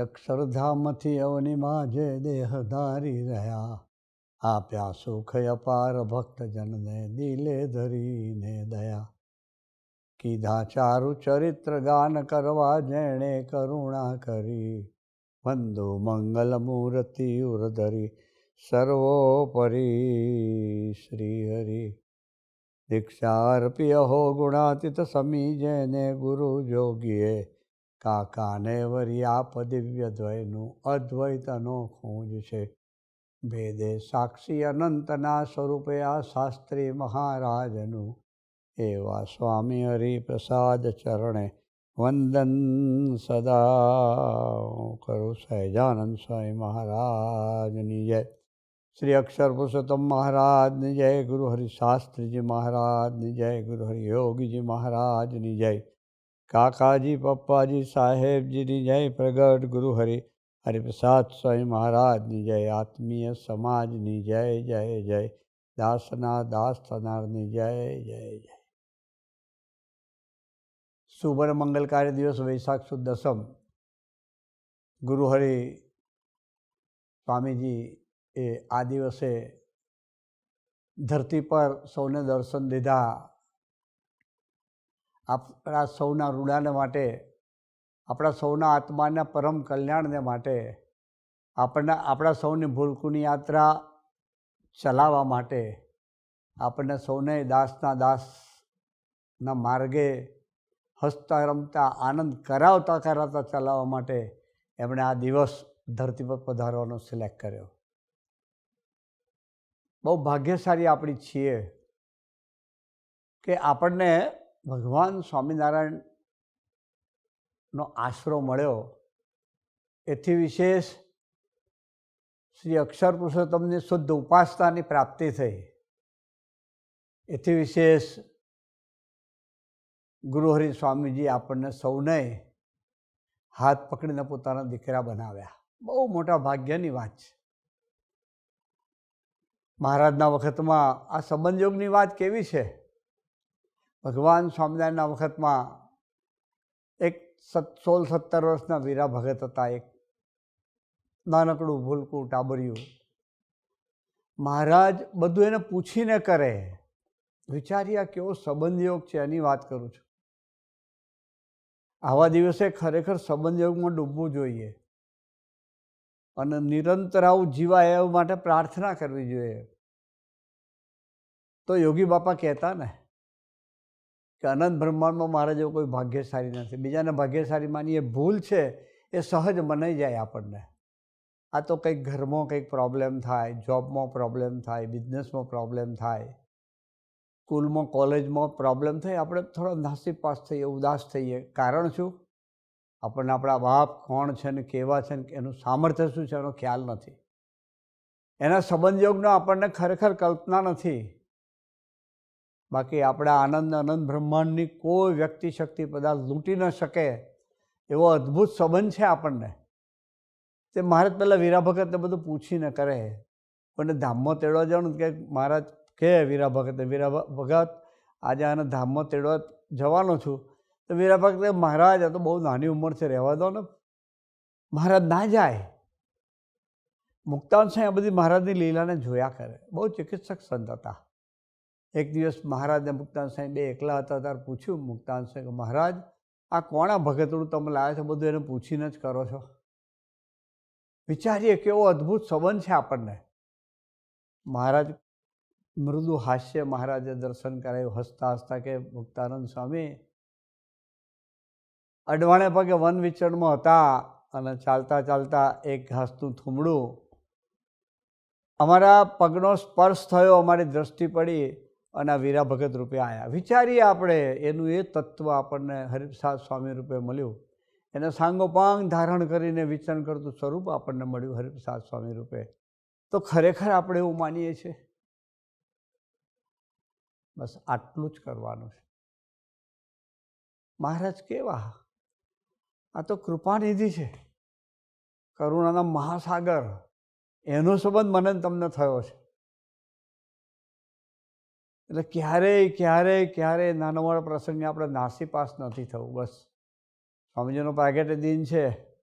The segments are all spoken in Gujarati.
અક્ષરધામથી અવનિમાં જે દેહ ધારી રહ્યા. આપ્યા સુખ અપાર ભક્તજનને દિલે ધરીને દયા. કીધા ચારુ ચરિત્ર ગાન કરવા જેણે કરુણા કરી. વંદો મંગલ મૂર્તિ ઉરધરી. સર્વોપરી શ્રી હરિ દીક્ષા અર્પ્ય હો ગુણાતીત સમી જેને ગુરુ જોગીએ. કાકાને વરિયાપ દિવ્ય દ્વયનું અદ્વૈત અનોખું જ છે. ભેદે સાક્ષી અનંતના સ્વરૂપે આ શાસ્ત્રી મહારાજનું. એવા સ્વામી હરિપ્રસાદ ચરણે વંદન સદા કરું સહેજાનંદ સ્વામી મહારાજની જય. શ્રી અક્ષર પુરુષોત્તમ મહારાજની જય ગુરુ હરિ શાસ્ત્રીજી મહારાજની જય ગુરુ હરિયોગીજી મહારાજની જય. કાકાજી પપ્પાજી સાહેબજીની જય પ્રગટ ગુરુ હરિ હરિપ્રસાદ સ્વામી મહારાજની જય આત્મીય સમાજની જય જય જય દાસના દાસ થનારની જય જય જય શુભ અને મંગલકારી દિવસ વૈશાખ સુદ દસમ ગુરુ હરિ સ્વામીજી એ આ દિવસે ધરતી પર સૌને દર્શન દીધા આપણા સૌના ઋણાને માટે, આપણા સૌના આત્માના પરમ કલ્યાણને માટે, આપણને, આપણા સૌની ભૂલકુની યાત્રા ચલાવવા માટે, આપણને સૌને દાસના દાસના માર્ગે હસતા રમતા આનંદ કરાવતા કરાવતા ચલાવવા માટે એમણે આ દિવસ ધરતી પર પધારવાનો સિલેક્ટ કર્યો. બહુ ભાગ્યશાળી આપણી છીએ કે આપણને ભગવાન સ્વામિનારાયણનો આશરો મળ્યો. એથી વિશેષ શ્રી અક્ષર પુરુષોત્તમની શુદ્ધ ઉપાસનાની પ્રાપ્તિ થઈ. એથી વિશેષ ગુરુહરિ સ્વામીજી આપણને સૌને હાથ પકડીને પોતાના દીકરા બનાવ્યા. બહુ મોટા ભાગ્યની વાત છે. મહારાજના વખતમાં આ સંબંધયોગની વાત કેવી છે? ભગવાન સ્વામિનારાયણના વખતમાં એક સત, સોળ સત્તર વર્ષના વીરા ભગત હતા એક. નાનકડું, ભૂલકું, ટાબરિયું. મહારાજ બધું એને પૂછીને કરે. વિચાર્યા કેવો સંબંધયોગ છે, એની વાત કરું છું. આવા દિવસે ખરેખર સંબંધયોગમાં ડૂબવું જોઈએ. અને નિરંતર આવું જીવાય એ માટે પ્રાર્થના કરવી જોઈએ. તો યોગી બાપા કહેતા ને કે અનંત બ્રહ્માંડમાં મારા જેવું કોઈ ભાગ્યશાળી નથી. બીજાને ભાગ્યશાળી માની એ ભૂલ છે, એ સહજ મનાઈ જાય આપણને. આ તો કંઈક ઘરમાં કંઈક પ્રોબ્લેમ થાય જોબમાં પ્રોબ્લેમ થાય બિઝનેસમાં પ્રોબ્લેમ થાય સ્કૂલમાં કોલેજમાં પ્રોબ્લેમ થાય, આપણે થોડા નાસી પાસ થઈએ, ઉદાસ થઈએ. કારણ શું? આપણને આપણા બાપ કોણ છે ને કેવા છે ને એનું સામર્થ્ય શું છે એનો ખ્યાલ નથી. એના સંબંધયોગનો આપણને ખરેખર કલ્પના નથી. બાકી આપણા આનંદ આનંદ બ્રહ્માંડની કોઈ વ્યક્તિ શક્તિ પદાર્થ લૂંટી ન શકે એવો અદ્ભુત સંબંધ છે આપણને. તે મહારાજ પહેલાં વીરા ભગતને બધું પૂછીને કરે. કોઈને ધામમાં તેડવા જવાનું કે મહારાજ કહે વીરા ભગતને વીરા ભગત આજે આને ધામમાં તેડવા જવાનો છું. તો વીરા ભગત મહારાજ, આ તો બહુ નાની ઉંમર છે, રહેવા દો ને. મહારાજ ના જાય. મુક્તાન સાહેબ આ બધી મહારાજની લીલાને જોયા કરે. બહુ ચિકિત્સક સંત હતા. એક દિવસ મહારાજને મુક્તાન સાહેબ બે એકલા હતા, ત્યારે પૂછ્યું મુક્તાન સાહેબ મહારાજ, આ કોણા ભગતડું તમે લાવ્યા છો? બધું એને પૂછીને જ કરો છો. વિચારીએ કેવો અદ્ભુત સંબંધ છે આપણને. મહારાજ મૃદુ હાસ્ય મહારાજે દર્શન કરાયું હસતા હસતા કે મુક્તાનંદ સ્વામી, અડવાણે પગે વન વિચરણમાં હતા અને ચાલતા ચાલતા એક ઘાસનું થૂમડું, અમારા પગનો સ્પર્શ થયો, અમારી દ્રષ્ટિ પડી. અને આ વીરા ભગત રૂપે આવ્યા વિચારીએ આપણે, એનું એ તત્વ આપણને હરિપ્રસાદ સ્વામી રૂપે મળ્યું. એને સાંગોપાંગ ધારણ કરીને વિચરણ કરતું સ્વરૂપ આપણને મળ્યું હરિપ્રસાદ સ્વામી રૂપે. તો ખરેખર આપણે એવું માનીએ છીએ? બસ આટલું જ કરવાનું છે. મહારાજ કેવા? આ તો કૃપાનિધિ છે. કરુણાના મહાસાગર. એનો સંબંધ મને તમને થયો છે. એટલે ક્યારેય ક્યારેય ક્યારેય નાનો મોટો પ્રસંગે આપણે નાસીપાસ નથી થવું, બસ. સ્વામીજીનો પ્રાગટ્ય દિન છે.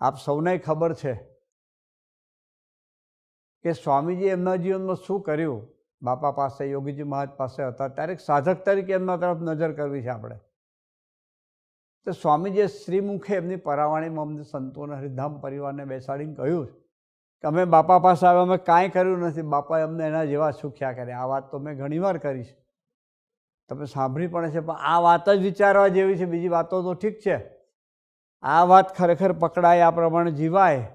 આપ સૌને ખબર છે કે સ્વામીજી એમના જીવનમાં શું કર્યું? બાપા પાસે, યોગીજી મહારાજ પાસે હતા. ત્યારે સાધક તરીકે એમના તરફ નજર કરવી છે આપણે. તો સ્વામીજીએ શ્રીમુખે એમની પરાવાણીમાં અમને સંતોના હરિધામ પરિવારને બેસાડીને કહ્યું કે અમે બાપા પાસે આવ્યા, અમે કાંઈ કર્યું નથી. બાપાએ અમને એના જેવા સુખ્યા કર્યા? આ વાત તો મેં ઘણીવાર કરી છે. તમે સાંભળી પણ છે પણ આ વાત જ વિચારવા જેવી છે. બીજી વાતો તો ઠીક છે. આ વાત ખરેખર પકડાય, આ પ્રમાણે જીવાય,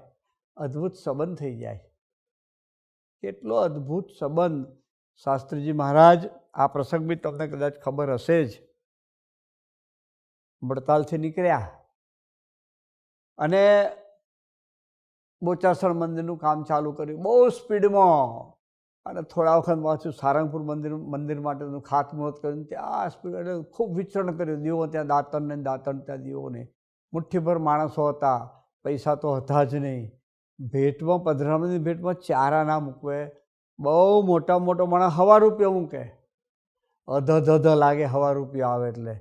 અદ્ભુત સંબંધ થઈ જાય. કેટલો અદ્ભુત સંબંધ. શાસ્ત્રીજી મહારાજ, આ પ્રસંગ બી તમને કદાચ ખબર હશે જ. વડતાલથી નીકળ્યા. અને બોચાસણ મંદિરનું કામ ચાલુ કર્યું. બહુ સ્પીડમાં. અને થોડા વખત પાછું સારંગપુર મંદિર મંદિર માટેનું ખાતમુહૂર્ત કર્યું. ત્યાં સ્પીડ એટલે ખૂબ વિચરણ કર્યું. દીવો ત્યાં દાંતણને દાંતણ ત્યાં દીવોને. મુઠ્ઠીભર માણસો હતા. પૈસા તો હતા જ નહીં. ભેટમાં, પધરામણીની ભેટમાં ચારા ના મૂકવે. બહુ મોટા મોટો માણસ હવા રૂપિયા મૂકે. અધ અધ લાગે હવા રૂપિયા આવે એટલે.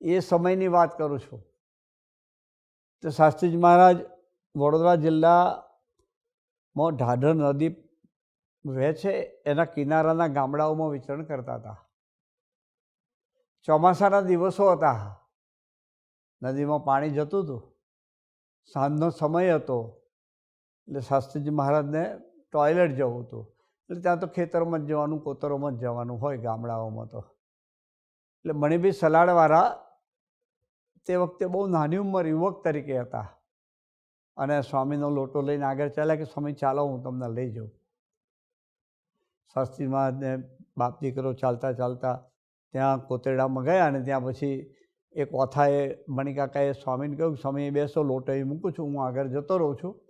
એ સમયની વાત કરું છું. તો શાસ્ત્રીજી મહારાજ વડોદરા જિલ્લામાં ઢાઢર નદી વહે છે, એના કિનારાના ગામડાઓમાં વિચરણ કરતા હતા. ચોમાસાના દિવસો હતા. નદીમાં પાણી જતું હતું. સાંજનો સમય હતો. એટલે શાસ્ત્રીજી મહારાજને ટોયલેટ જવું હતું. એટલે ત્યાં તો ખેતરમાં જ જવાનું, કોતરોમાં જ જવાનું હોય ગામડાઓમાં તો. એટલે મણિભાઈ સલાડવાળા તે વખતે બહુ નાની ઉંમર યુવક તરીકે હતા. અને સ્વામીનો લોટો લઈને આગળ ચાલ્યા કે, સ્વામી, ચાલો, હું તમને લઈ જાઉં. શાસ્ત્રી મહારાજને બાપ દીકરો ચાલતા ચાલતા ત્યાં કોતરડામાં ગયા અને ત્યાં પછી એક ઓથાએ મણિકાકાએ સ્વામીને કહ્યું સ્વામી બેસો, લોટો એ મૂકું છું, હું આગળ જતો રહું છું.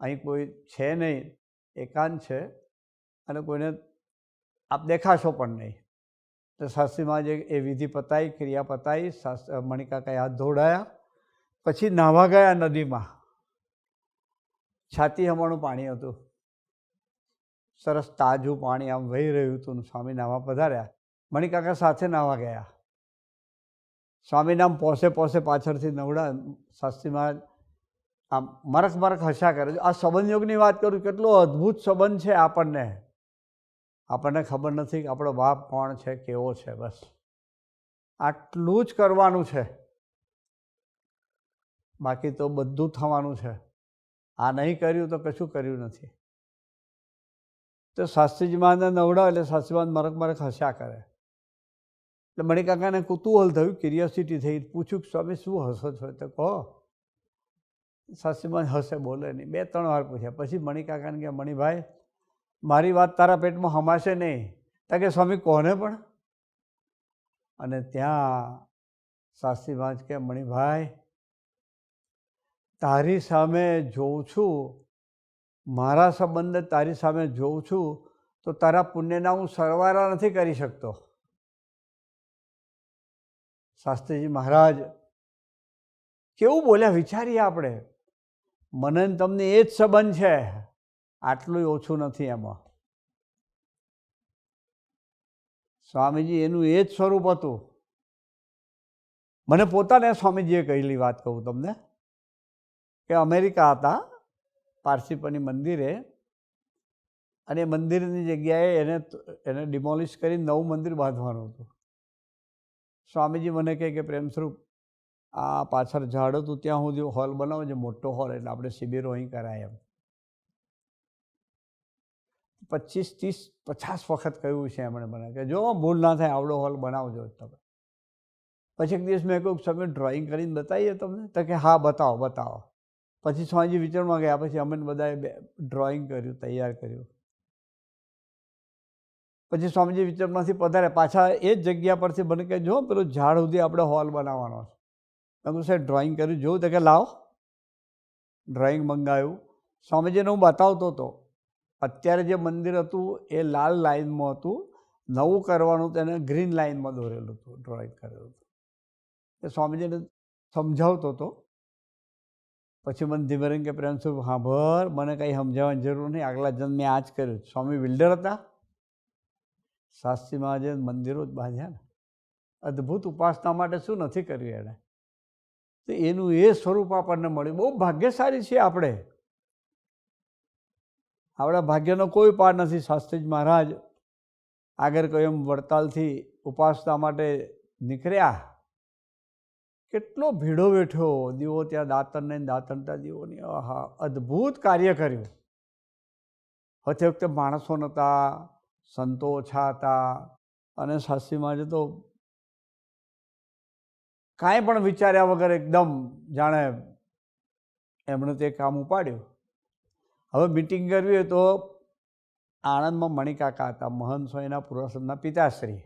અહીં કોઈ છે નહીં, એકાંત છે અને કોઈને આપ દેખાશો પણ નહીં. તો શાસ્ત્રીમાં જે એ વિધિ પતાઈ, ક્રિયા પતાવી શાસ્ત્ર મણિકાકાએ હાથ ધોડાયા પછી નાહવા ગયા નદીમાં. છાતી હમણું પાણી હતું. સરસ તાજું પાણી આમ વહી રહ્યું હતું સ્વામી નાવા પધાર્યા. મણિકાકા સાથે નાવા ગયા. સ્વામીનામ પોસે પોસે પાછળથી નવડા શાસ્ત્રીમાં આમ મરક મરક હસા કરે. આ સંબંધયોગની વાત કરું, કેટલો અદ્ભુત સંબંધ છે આપણને. આપણને ખબર નથી કે આપણો બાપ કોણ છે, કેવો છે, બસ. આટલું જ કરવાનું છે. બાકી તો બધું થવાનું છે. આ નહીં કર્યું તો કશું કર્યું નથી. તો શાસ્ત્રીજી મહારાજને નવડાવે એટલે શાસ્ત્રી મહારાજ મરક મરક હસ્યા કરે. એટલે મણિકાકાને કુતૂહલ થયું ક્યુરિયોસિટી થઈ, પૂછ્યું કે, સ્વામી, શું હસો છો? તો કહો. શાસ્ત્રીમાં હસે, બોલે નહીં. બે, ત્રણ વાર પૂછ્યા. પછી મણિકાકાને કે મણિભાઈ, મારી વાત તારા પેટમાં હમાશે નહીં. તા કે, સ્વામી, કોને પણ? અને ત્યાં શાસ્ત્રી કે મણિભાઈ તારી સામે જોઉં છું, મારા સંબંધ તારી સામે જોઉં છું, તો તારા પુણ્યના હું સરવારા નથી કરી શકતો. શાસ્ત્રીજી મહારાજ, કેવું બોલ્યા વિચારીએ આપણે. મને તમને એ જ સંબંધ છે. આટલું ઓછું નથી એમાં. સ્વામીજી, એનું એ જ સ્વરૂપ હતું. મને પોતાને સ્વામીજીએ કહેલી વાત કહું તમને. કે અમેરિકા હતા, પારસીપની મંદિરે. અને મંદિરની જગ્યાએ એને એને ડિમોલિશ કરી નવું મંદિર બાંધવાનું હતું. સ્વામીજી મને કહે કે, પ્રેમ સ્વરૂપ, આ પાછળ ઝાડ હતું, ત્યાં હું જો હોલ બનાવો છે મોટો હોલ, એટલે આપણે શિબિરો અહીં કરાય એમ. પચીસ ત્રીસ પચાસ વખત કહ્યું છે એમણે મને કે, જો ભૂલ ના થાય, આવડો હોલ બનાવજો તમે. પછી એક દિવસ મેં કહ્યું તમે ડ્રોઈંગ કરીને બતાવીએ તમને? તો કે, હા, બતાવો બતાવો. પછી સ્વામીજી વિચારમાં ગયા, પછી અમે બધાએ ડ્રોઈંગ કર્યું, તૈયાર કર્યું. પછી સ્વામીજી વિચારમાંથી પધારે પાછા એ જ જગ્યા પરથી મને કહે, જો, પેલું ઝાડ સુધી આપણે હોલ બનાવવાનો છે. મેં કહું સાહેબ ડ્રોઈંગ કર્યું? જોઉં તો કે લાવો. ડ્રોઈંગ મંગાવ્યું. સ્વામીજીને હું બતાવતો હતો. અત્યારે જે મંદિર હતું, એ લાલ લાઇનમાં હતું. નવું કરવાનું તેને ગ્રીન લાઇનમાં દોરેલું હતું ડ્રોઈંગ કરેલું હતું. એ સ્વામીજીને સમજાવતો હતો. પછી મને ધીમે રહીને કે પ્રેમ હા, ભર, મને કંઈ સમજાવવાની જરૂર નહીં. આગલા જન્મે આ જ કર્યું. સ્વામી બિલ્ડર હતા. શાસ્ત્રી મહાજન મંદિરો જ બાંધ્યા ને. અદ્ભુત ઉપાસના માટે શું નથી કર્યું એણે? તો એનું એ સ્વરૂપ આપણને મળ્યું. બહુ ભાગ્યશાળી છે આપણે. આપણા ભાગ્યનો કોઈ પાર નથી શાસ્ત્રીજી મહારાજ. આગળ કહ્યું એમ વડતાલથી ઉપાસના માટે નીકળ્યા. કેટલો ભીડો બેઠો. દીવો ત્યાં દાંતણને ને દાંતણતા દીવોની આહા, અદ્ભુત કાર્ય કર્યું. હતી વખતે માણસો નહોતા, સંતો ઓછા હતા અને શાસ્ત્રીમાં તો કાંઈ પણ વિચાર્યા વગર એકદમ જાણે એમણે તે કામ ઉપાડ્યું. હવે મિટિંગ કરવી હોય તો આણંદમાં મણિકાકા હતા, મહંત સ્વાઈના પૂર્વસમના પિતાશ્રી.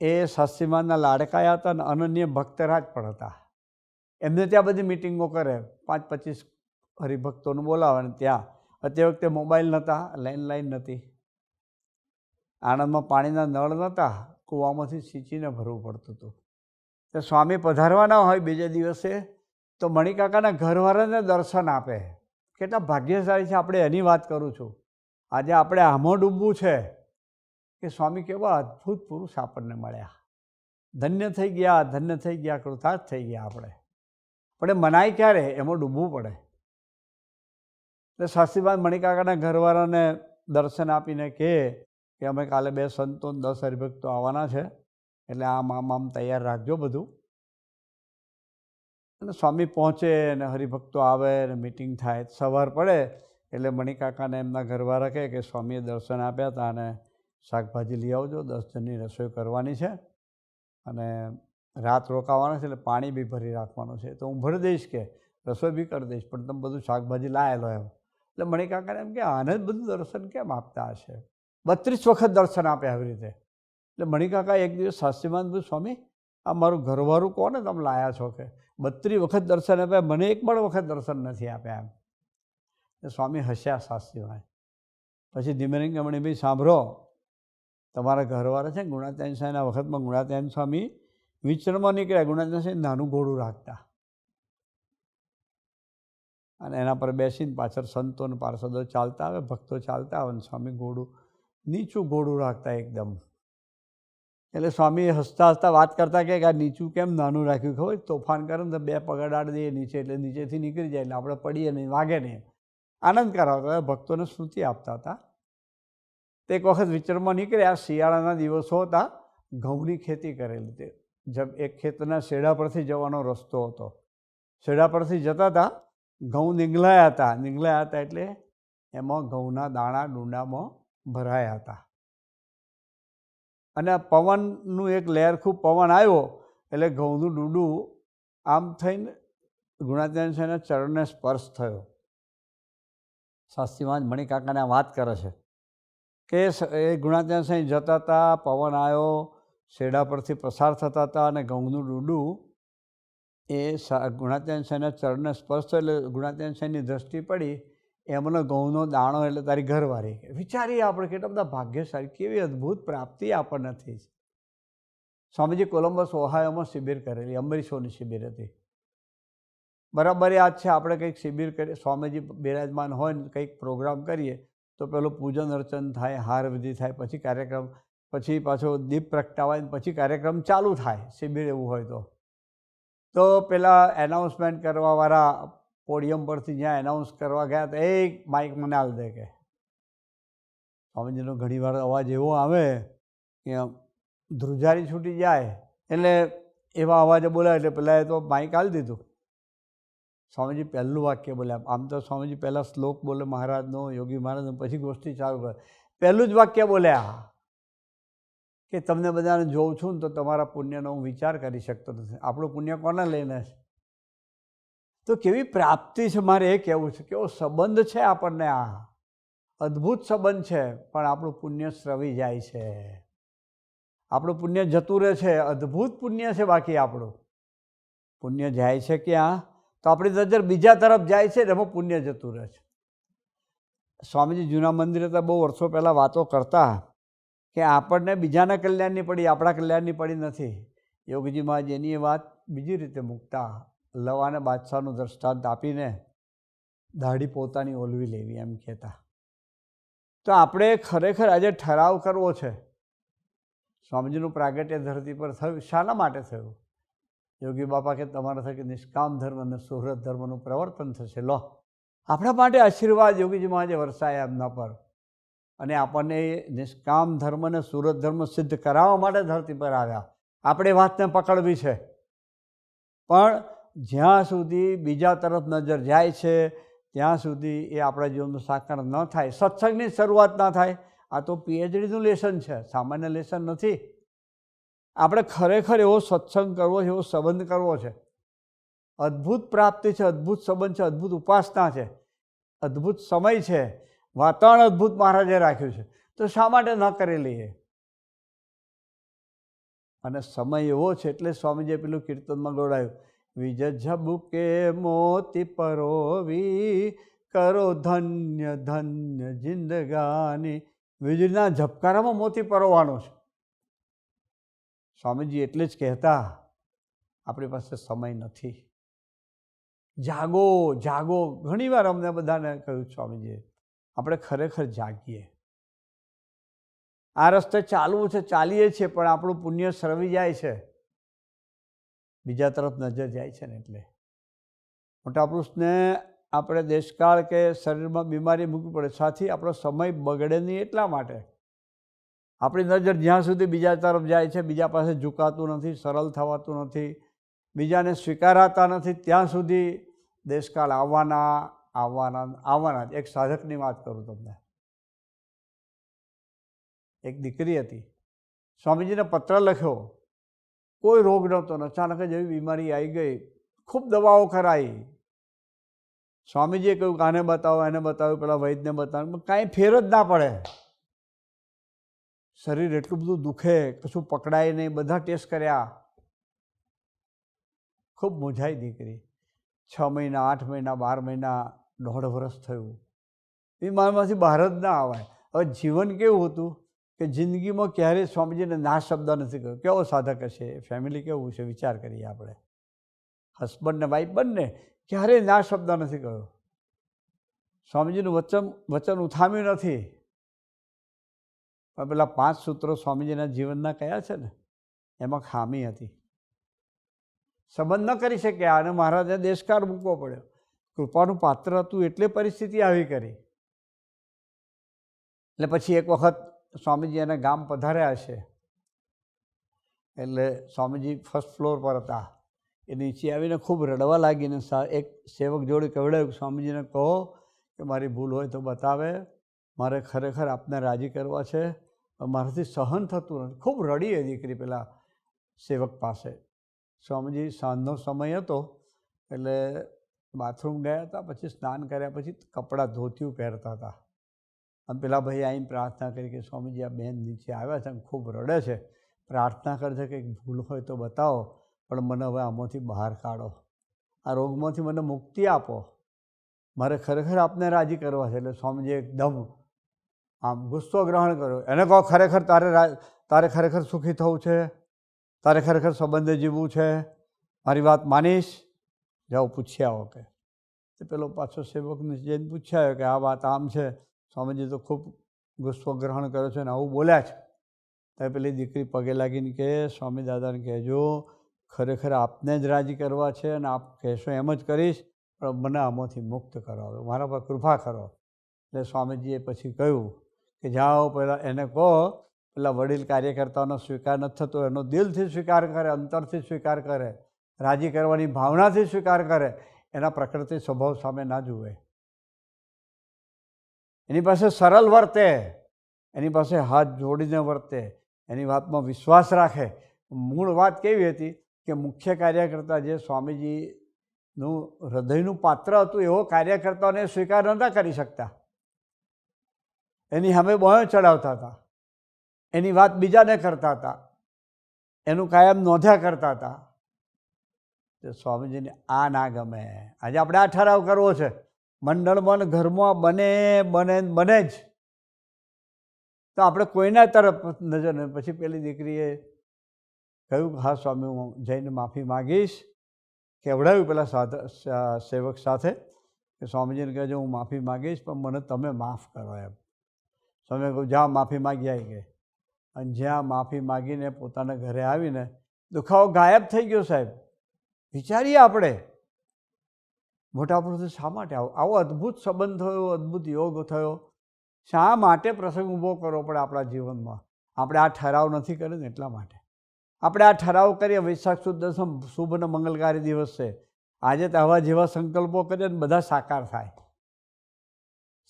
એ શાસ્ત્રીમાનના લાડકાયા હતા અને અનન્ય ભક્તરાજ પણ હતા. એમને ત્યાં બધી મિટિંગો કરે. પાંચ પચીસ હરિભક્તોને બોલાવે ત્યાં. તે વખતે મોબાઈલ નહોતા લેન્ડલાઇન નથી આણંદમાં પાણીના નળ નહોતા. કૂવામાંથી સિંચીને ભરવું પડતું હતું. તો સ્વામી પધારવાના હોય બીજે દિવસે, તો મણિકાકાના ઘરવાળાને દર્શન આપે. કેટલા ભાગ્યશાળી છે, આપણે એની વાત કરું છું. આજે આપણે આમાં ડૂબવું છે. કે સ્વામી કેવા અદ્ભુત પુરુષ આપણને મળ્યા. ધન્ય થઈ ગયા, ધન્ય થઈ ગયા, કૃતાર્થ થઈ ગયા આપણે. પણ એ મનાય ક્યારે? એમાં ડૂબવું પડે. એટલે શાસ્ત્રીબાદ મણિકાકાના ઘરવાળાને દર્શન આપીને કહે કે અમે કાલે બે સંતો દસ હરિભક્તો આવવાના છે, એટલે આમ આમ આમ તૈયાર રાખજો બધું. અને સ્વામી પહોંચે અને હરિભક્તો આવે અને મિટિંગ થાય. સવાર પડે એટલે મણિકાકાને એમના ઘરવાળા કહે કે સ્વામીએ દર્શન આપ્યા હતા અને શાકભાજી લઈ આવજો, દસ જણની રસોઈ કરવાની છે અને રાત રોકાવાના છે એટલે પાણી બી ભરી રાખવાનું છે. તો હું ભરી દઈશ કે રસોઈ બી કરી દઈશ, પણ તમે બધું શાકભાજી લાયેલો એમ. એટલે મણિકાકાને એમ કે આને જ બધું દર્શન કેમ આપતા હશે? બત્રીસ વખત દર્શન આપે આવી રીતે. એટલે મણિકાકા એક દિવસ શાસ્ત્રીમાન સ્વામી, આ મારું ઘરવાળું કોને તમે લાયા છો કે? બત્રીસ વખત દર્શન આપ્યા, મને એક પણ વખત દર્શન નથી આપ્યા એમ. એટલે સ્વામી હસ્યા શાસ્ત્રીમાં પછી ધીમેરીંગ ભાઈ, સાંભળો તમારા ઘરવાળા છે ગુણાત્યાન સ્વામીના વખતમાં ગુણાત્યાન સ્વામી વિચરણમાં નીકળ્યા. ગુણાત્યાન સ્વામી નાનું ઘોડું રાખતા. અને એના પર બેસીને પાછળ સંતો અને પાર્ષદો ચાલતા આવે, ભક્તો ચાલતા આવે અને સ્વામી ઘોડું, નીચું ઘોડું રાખતા એકદમ. એટલે સ્વામી હસતા હસતા વાત કરતા કે આ નીચું કેમ નાનું રાખ્યું? ખબર? તોફાન કરે ને તો બે પગડાડ દઈએ નીચે એટલે નીચેથી નીકળી જાય એટલે આપણે પડીએ નહીં, વાગે નહીં. આનંદ કરાવતા ભક્તોને સ્મૃતિ આપતા હતા. તે એક વખત વિચારમાં નીકળ્યા શિયાળાના દિવસો હતા, ઘઉંની ખેતી કરેલી તે. જબ એક ખેતરના શેડા પરથી જવાનો રસ્તો હતો. શેડા પરથી જતા હતા, ઘઉં નીંગલાયા હતા. નીંગલાયા હતા એટલે એમાં ઘઉંના દાણા ડુંડામાં ભરાયા હતા. અને પવનનું એક લહેર, ખૂબ પવન આવ્યો, એટલે ઘઉંનું ડુંડું આમ થઈને ગુણાત્યાન સ્વામીના ચરણને સ્પર્શ થયો. શાસ્ત્રીમાં મણિકાકાને વાત કરે છે. કે એ ગુણાત્યા સાંઈ જતા હતા પવન આવ્યો શેડા પરથી પસાર થતા હતા અને ઘઉંનું ડૂડું એ ગુણાત્યાન સાંઈના ચરણને સ્પર્શ થયો એટલે ગુણાત્યાન સાંઈની દ્રષ્ટિ પડી એમનો ઘઉંનો દાણો એટલે તારી ઘરવાળી. વિચારીએ આપણે કેટલા બધા ભાગ્યશાળી, કેવી અદ્ભુત પ્રાપ્તિ આપણને થઈ છે. સ્વામીજી કોલંબસ ઓહાયોમાં શિબિર કરેલી અંબરીશોની શિબિર હતી. બરાબર યાદ છે, આપણે કંઈક શિબિર કરીએ, સ્વામીજી બિરાજમાન હોય ને કંઈક પ્રોગ્રામ કરીએ તો પેલું પૂજન અર્ચન થાય, હાર વિધિ થાય, પછી કાર્યક્રમ, પછી પાછો દીપ પ્રગટાવાય પછી કાર્યક્રમ ચાલુ થાય, શિબિર એવું હોય તો. તો પેલા એનાઉન્સમેન્ટ કરવાવાળા પોડિયમ પરથી જ્યાં એનાઉન્સ કરવા ગયા તો એ માઇક મને આલ દે કે. સ્વામીજીનો ઘણી વાર અવાજ એવો આવે કે ધ્રુજારી છૂટી જાય, એટલે એવા અવાજે બોલાય એટલે પેલા એ તો માઇક આલી દીધું. સ્વામીજી પહેલું વાક્ય બોલ્યા આમ તો સ્વામીજી પહેલાં શ્લોક બોલે, મહારાજનો, યોગી મહારાજનો, પછી ગોષ્ઠી ચાલુ કરે. પહેલું જ વાક્ય બોલ્યા કે તમને બધાને જોઉં છું ને તો તમારા પુણ્યનો હું વિચાર કરી શકતો નથી. આપણું પુણ્ય કોને લઈને તો કેવી પ્રાપ્તિ છે? મારે એ કહેવું છે કેવો સંબંધ છે આપણને આ? અદ્ભુત સંબંધ છે, પણ આપણું પુણ્ય સ્રવી જાય છે. આપણું પુણ્ય જતું રહે છે, અદ્ભુત પુણ્ય છે બાકી આપણું. પુણ્ય જાય છે ક્યાં? તો આપણી નજર બીજા તરફ જાય છે ને એમાં પુણ્ય જતું રહે છે. સ્વામીજી જૂના મંદિરે તો બહુ વર્ષો પહેલાં વાતો કરતા કે આપણને બીજાના કલ્યાણની પડી, આપણા કલ્યાણની પડી નથી. યોગીજી મહારાજ એની એ વાત બીજી રીતે મૂકતા, લવાને બાદશાહનું દ્રષ્ટાંત આપીને દાઢી પોતાની ઓલવી લેવી એમ કહેતા. તો આપણે ખરેખર આજે ઠરાવ કરવો છે. સ્વામીજીનું પ્રાગટ્ય ધરતી પર થયું, શાના માટે થયું? યોગી બાપા કે તમારા થકી નિષ્કામ ધર્મ અને સુહૃદ ધર્મનું પ્રવર્તન થશે. લો, આપણા માટે આશીર્વાદ યોગીજી મહારાજે વરસાયા એમના પર. અને આપણને નિષ્કામ ધર્મ અને સુરત ધર્મ સિદ્ધ કરાવવા માટે ધરતી પર આવ્યા. આપણે વાતને પકડવી છે. પણ જ્યાં સુધી બીજા તરફ નજર જાય છે, ત્યાં સુધી એ આપણા જીવનનું સાકાર ન થાય. સત્સંગની શરૂઆત ના થાય. આ તો પીએચડીનું લેસન છે. સામાન્ય લેસન નથી. આપણે ખરેખર એવો સત્સંગ કરવો છે, એવો સંબંધ કરવો છે. અદ્ભુત પ્રાપ્તિ છે, અદ્ભુત સંબંધ છે, અદ્ભુત ઉપાસના છે, અદ્ભુત સમય છે, વાતાવરણ અદ્ભુત મહારાજે રાખ્યું છે. તો શા માટે ન કરી લઈએ? અને સમય એવો છે એટલે સ્વામીજીએ પેલું કીર્તનમાં ગોળાયું વિજ ઝબુકે મોતી પરોવી કરો ધન્ય ધન્ય જિંદગાની. વીજળીના ઝબકારામાં મોતી પરોવાનો છે. સ્વામીજી એટલે જ કહેતા, આપણી પાસે સમય નથી. જાગો જાગો. ઘણીવાર અમને બધાને કહ્યું સ્વામીજીએ આપણે ખરેખર જાગીએ. આ રસ્તે ચાલવું છે, ચાલીએ છીએ, પણ આપણું પુણ્ય સરવી જાય છે. બીજા તરફ નજર જાય છે ને એટલે. મોટા પુરુષને આપણે દેશકાળ કે શરીરમાં બીમારી મૂકવી પડે, સાથી આપણો સમય બગડે નહીં એટલા માટે. આપણી નજર જ્યાં સુધી બીજા તરફ જાય છે, બીજા પાસે ઝુકાતું નથી, સરળ થવાતું નથી, બીજાને સ્વીકારાતા નથી, ત્યાં સુધી દેશકાળ આવવાના આવવાના આવવાના જ. એક સાધકની વાત કરું તમને. એક દીકરી હતી. સ્વામીજીને પત્ર લખ્યો. કોઈ રોગ નહોતો. અચાનક જ એવી બીમારી આવી ગઈ. ખૂબ દવાઓ કરાઈ સ્વામીજીએ કહ્યું કે આને બતાવો, એને બતાવ્યું, પેલા વૈદ્યને બતાવ્યું. કાંઈ ફેર જ ના પડે. શરીર એટલું બધું દુખે, કશું પકડાય નહીં, બધા ટેસ્ટ કર્યા. ખૂબ મૂંઝાઈ દીકરી. છ મહિના, આઠ મહિના, બાર મહિના, દોઢ વર્ષ થયું. બીમારમાંથી બહાર જ ના આવાય હવે જીવન કેવું હતું કે જિંદગીમાં ક્યારેય સ્વામીજીને ના શબ્દ નથી કહ્યો કેવો સાધક હશે ફેમિલી કેવું છે? વિચાર કરીએ આપણે. હસબન્ડ ને વાઈફ બંને ક્યારેય ના શબ્દ નથી કહ્યો સ્વામીજીનું વચન વચન ઉથામ્યું નથી. પણ પેલા પાંચ સૂત્રો સ્વામીજીના જીવનના કયા છે ને? એમાં ખામી હતી. સંબંધ ન કરી શક્યા અને મહારાજે દેશકાર મૂકવો પડ્યો. કૃપાનું પાત્ર હતું એટલે પરિસ્થિતિ આવી કરી. એટલે પછી એક વખત સ્વામીજી એને ગામ પધાર્યા છે. એટલે સ્વામીજી ફર્સ્ટ ફ્લોર પર હતા. એ નીચે આવીને ખૂબ રડવા લાગીને એક સેવક જોડે કહેવડાવ્યું સ્વામીજીને કહો કે મારી ભૂલ હોય તો બતાવે. મારે ખરેખર આપને રાજી કરવા છે. મારાથી સહન થતું નથી. ખૂબ રડી એ દીકરી પેલા સેવક પાસે. સ્વામીજી, સાંજનો સમય હતો એટલે બાથરૂમ ગયા હતા, પછી સ્નાન કર્યા પછી કપડાં ધોતિયું પહેરતા હતા. અને પેલા ભાઈ આવીને પ્રાર્થના કરી કે, સ્વામીજી, આ બહેન નીચે આવ્યા છે અને ખૂબ રડે છે. પ્રાર્થના કરશે કંઈક ભૂલ હોય તો બતાવો, પણ મને હવે આમાંથી બહાર કાઢો. આ રોગમાંથી મને મુક્તિ આપો. મારે ખરેખર આપને રાજી કરવા છે. એટલે સ્વામીજી એકદમ આમ ગુસ્સો ગ્રહણ કર્યો. એને કહો, ખરેખર તારે તારે ખરેખર સુખી થવું છે? તારે ખરેખર સંબંધે જીવવું છે? મારી વાત માનીશ? જાઓ, પૂછ્યા આવો કે. તે પેલો પાછો સેવકને જઈને પૂછ્યા કે, આ વાત આમ છે? સ્વામીજી તો ખૂબ ગુસ્સો ગ્રહણ કર્યો છે અને આવું બોલ્યા છે. ત્યારે પેલી દીકરી પગે લાગીને કે, સ્વામી દાદાને કહેજો, ખરેખર આપને જ રાજી કરવા છે અને આપ કહેશો એમ જ કરીશ, પણ મને આમાંથી મુક્ત કરો મારા પર કૃપા કરો. એટલે સ્વામીજીએ પછી કહ્યું કે જાઓ પહેલાં એને કહો, પેલા વડીલ કાર્યકર્તાઓનો સ્વીકાર નથી થતો એનો દિલથી સ્વીકાર કરે, અંતરથી સ્વીકાર કરે, રાજી કરવાની ભાવનાથી સ્વીકાર કરે, એના પ્રકૃતિ સ્વભાવ સામે ના જુએ. એની પાસે સરળ વર્તે, એની પાસે હાથ જોડીને વર્તે, એની વાતમાં વિશ્વાસ રાખે. મૂળ વાત કેવી હતી કે મુખ્ય કાર્યકર્તા જે સ્વામીજીનું હૃદયનું પાત્ર હતું, એવો કાર્યકર્તાઓને સ્વીકાર નહોતા કરી શકતા. એની સામે બોયો ચડાવતા હતા. એની વાત બીજાને કરતા હતા. એનું કાયમ નોંધ્યા કરતા હતા. તો સ્વામીજીને આ ના ગમે. આજે આપણે આ ઠરાવ કરવો છે. મંડળમાં ઘરમાં બને બને બને જ. તો આપણે કોઈના તરફ નજર નહીં પછી પેલી દીકરીએ કહ્યું હા સ્વામી, હું જઈને માફી માગીશ. કેવડાવ્યું પેલા સાધ સેવક સાથે કે સ્વામીજીને કહેજો હું માફી માગીશ, પણ મને તમે માફ કરો એમ. સ્વામી કહું, જ્યાં માફી માગી આવી ગઈ. અને જ્યાં માફી માગીને પોતાના ઘરે આવીને દુખાવો ગાયબ થઈ ગયો સાહેબ. વિચારીએ આપણે. મોટા પુરુષ, શા માટે આવો? આવો અદ્ભુત સંબંધ થયો, અદ્ભુત યોગ થયો. શા માટે પ્રસંગ ઊભો કરવો પડે આપણા જીવનમાં? આપણે આ ઠરાવ નથી કર્યો ને એટલા માટે. આપણે આ ઠરાવ કરીએ, વૈશાખ સુદ દસમ, શુભ અને મંગલકારી દિવસ છે. આજે તો આવા જેવા સંકલ્પો કરીએ ને બધા સાકાર થાય.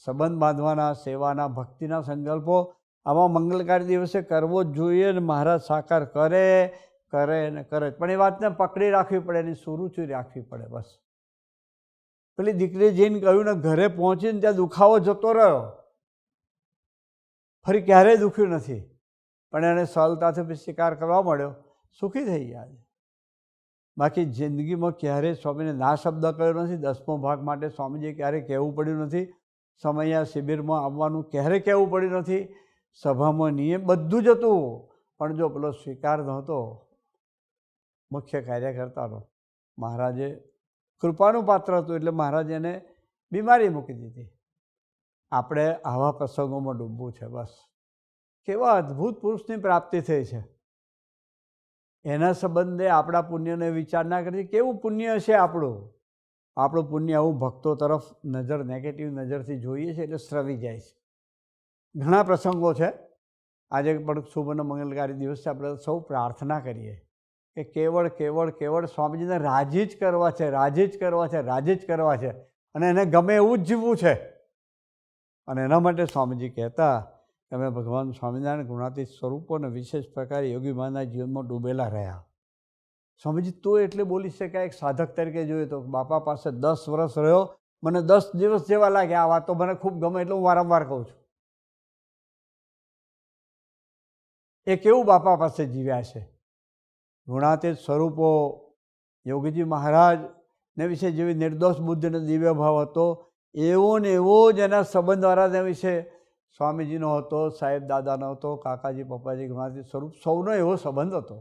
સંબંધ બાંધવાના, સેવાના, ભક્તિના સંકલ્પો આમાં મંગલકારી દિવસે કરવો જ જોઈએ ને મહારાજ સાકાર કરે કરે ને કરે પણ એ વાતને પકડી રાખવી પડે, એની સુરુચિ રાખવી પડે બસ. પેલી દીકરી જઈને કહ્યું ને ઘરે પહોંચીને ત્યાં દુખાવો જતો રહ્યો. ફરી ક્યારેય દુખ્યું નથી. પણ એને સરળતાથી સ્વીકાર કરવા મળ્યો. સુખી થઈ ગયા બાકી જિંદગીમાં ક્યારેય સ્વામીને ના શબ્દ કર્યો નથી. દસમો ભાગ માટે સ્વામીજીએ ક્યારેય કહેવું પડ્યું નથી. સમયા શિબિરમાં આવવાનું ક્યારેય કહેવું પડ્યું નથી? સભામાં નિયમ બધું જ હતું, પણ જો પેલો સ્વીકાર નહોતો, મુખ્ય કાર્યકર્તાનો, મહારાજે કૃપાનું પાત્ર હતું એટલે મહારાજ એને બીમારી મૂકી દીધી. આપણે આવા પ્રસંગોમાં ડૂબવું છે બસ. કેવા અદ્ભુત પુરુષની પ્રાપ્તિ થઈ છે. એના સંબંધે આપણા પુણ્યને વિચાર ના કરી કેવું પુણ્ય છે આપણું? આપણું પુણ્ય આવું ભક્તો તરફ નજર નેગેટિવ નજરથી જોઈએ છે એટલે સ્રવી જાય છે. ઘણા પ્રસંગો છે. આજે પણ શુભ અને મંગલકારી દિવસે આપણે સૌ પ્રાર્થના કરીએ કે કેવળ કેવળ કેવળ સ્વામીજીને રાજી જ કરવા છે, રાજી જ કરવા છે, રાજી જ કરવા છે અને એને ગમે એવું જ જીવવું છે. અને એના માટે સ્વામીજી કહેતા અમે ભગવાન સ્વામિનારાયણ ગુણાતીત સ્વરૂપોને વિશેષ પ્રકારે યોગી મહાના જીવનમાં ડૂબેલા રહ્યા. સ્વામીજી, તું એટલે બોલી શકાય એક સાધક તરીકે જોઈએ તો બાપા પાસે દસ વર્ષ રહ્યો, મને દસ દિવસ જેવા લાગ્યા આ વાતો મને ખૂબ ગમે એટલે હું વારંવાર કહું છું. એ કેવું બાપા પાસે જીવ્યા છે? ગુણાતીત સ્વરૂપો યોગીજી મહારાજને વિશે જેવી નિર્દોષ બુદ્ધિનો દિવ્ય ભાવ હતો, એવો ને એવો જ એના સંબંધવાળાને વિશે સ્વામીજીનો હતો, સાહેબ દાદાનો હતો, કાકાજી, પપ્પાજી ગુણાતીત સ્વરૂપ સૌનો એવો સંબંધ હતો.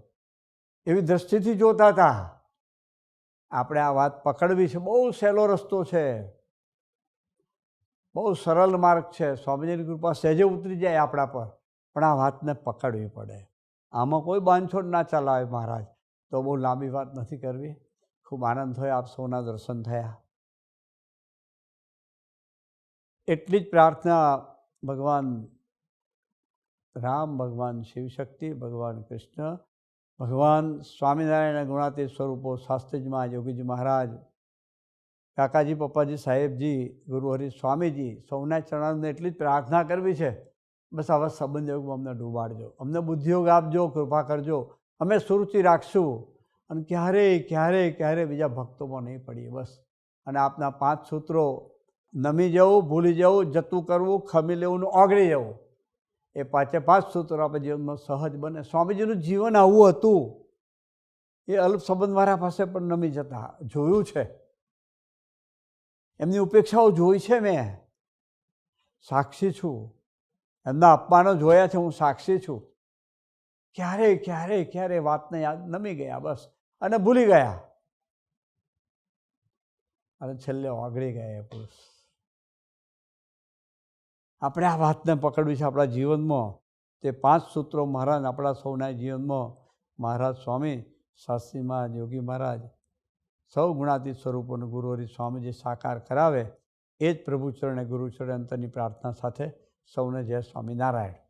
એવી દ્રષ્ટિથી જોતા હતા. આપણે આ વાત પકડવી છે. બહુ સહેલો રસ્તો છે. બહુ સરળ માર્ગ છે. સ્વામીજીની કૃપા સહેજે ઉતરી જાય આપણા પર. પણ આ વાતને પકડવી પડે. આમાં કોઈ બાંધછોડ ના ચલાવે મહારાજ. તો બહુ લાંબી વાત નથી કરવી. ખૂબ આનંદ થયો આપ સૌના દર્શન થયા. એટલી જ પ્રાર્થના ભગવાન રામ, ભગવાન શિવશક્તિ, ભગવાન કૃષ્ણ ભગવાન સ્વામિનારાયણ ગુણાતીત સ્વરૂપો શાસ્ત્રીજીમાં યોગીજી મહારાજ, કાકાજી, પપ્પાજી, સાહેબજી, ગુરુહરિ સ્વામીજી સૌના ચરણને એટલી જ પ્રાર્થના કરવી છે. બસ આવા સંબંધ યોગમાં અમને ડૂબાડજો, અમને બુદ્ધિયોગ આપજો, કૃપા કરજો. અમે સુરુચિ રાખશું અને ક્યારેય ક્યારેય ક્યારેય બીજા ભક્તોમાં નહીં પડીએ બસ. અને આપના પાંચ સૂત્રો, નમી જવું, ભૂલી જવું, જતું કરવું, ખમી લેવું ઓગળી જવું. એ પાંચે પાંચ સૂત્રો આપણે જીવનમાં સહજ બને. સ્વામીજીનું જીવન આવું હતું. એ અલ્પ સંબંધવાળા પાસે પણ નમી જતા. જોયું છે. એમની ઉપેક્ષાઓ જોઈ છે મેં. સાક્ષી છું. એમના અપમાનો જોયા છે, હું સાક્ષી છું. ક્યારે ક્યારે ક્યારે વાતને યાદ નમી ગયા, બસ. અને ભૂલી ગયા. અને છેલ્લે ઓગળી ગયા એ પુરુષ. આપણે આ વાતને પકડવી છે આપણા જીવનમાં. તે પાંચ સૂત્રો મહારાજ, આપણા સૌના જીવનમાં. મહારાજ સ્વામી, શાસ્ત્રી મહારાજ, યોગી મહારાજ, સૌ ગુણાતીત સ્વરૂપોનું સ્વામી જે સાકાર કરાવે, એ જ પ્રભુચરણે ગુરુચરણ અંતરની પ્રાર્થના સાથે સૌને જય સ્વામિનારાયણ.